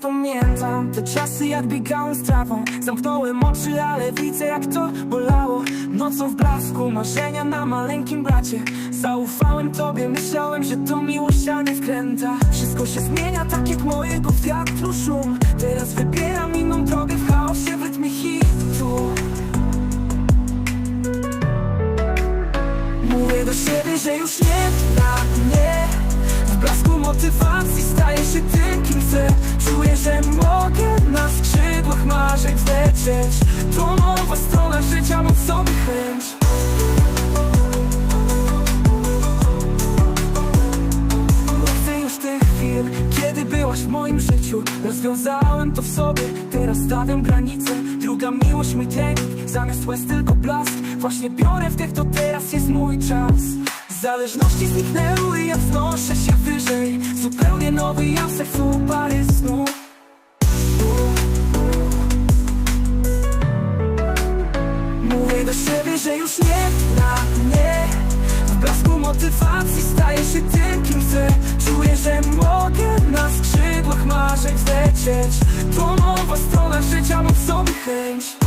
pamiętam Te czasy jak biegałem z trawą. Zamknąłem oczy, ale widzę jak to bolało. Nocą w blasku, marzenia na maleńkim bracie. Zaufałem tobie, myślałem, że to miłość, a nie wkręta. Wszystko się zmienia, tak jak mojego wiatru szum. Teraz wybieram inną drogę w chaosie, w rytmie hitu. Mówię do siebie, że już nie na mnie. W blasku motywacji staję się tym, kim chcę To nowa strona życia, w sobie chęć. Nie już tych chwil, kiedy byłaś w moim życiu. Rozwiązałem to w sobie, teraz stawiam granice. Druga miłość, mój technik, zamiast łez tylko blask. Właśnie biorę wdech, to teraz jest mój czas. Zależności zniknęły, ja wznoszę się wyżej. Zupełnie nowy ja w sercu pary snu już nie na mnie W blasku motywacji staję się tym, kim chcę. Czuję, że mogę na skrzydłach marzeń lecieć To nowa strona życia, mam w sobie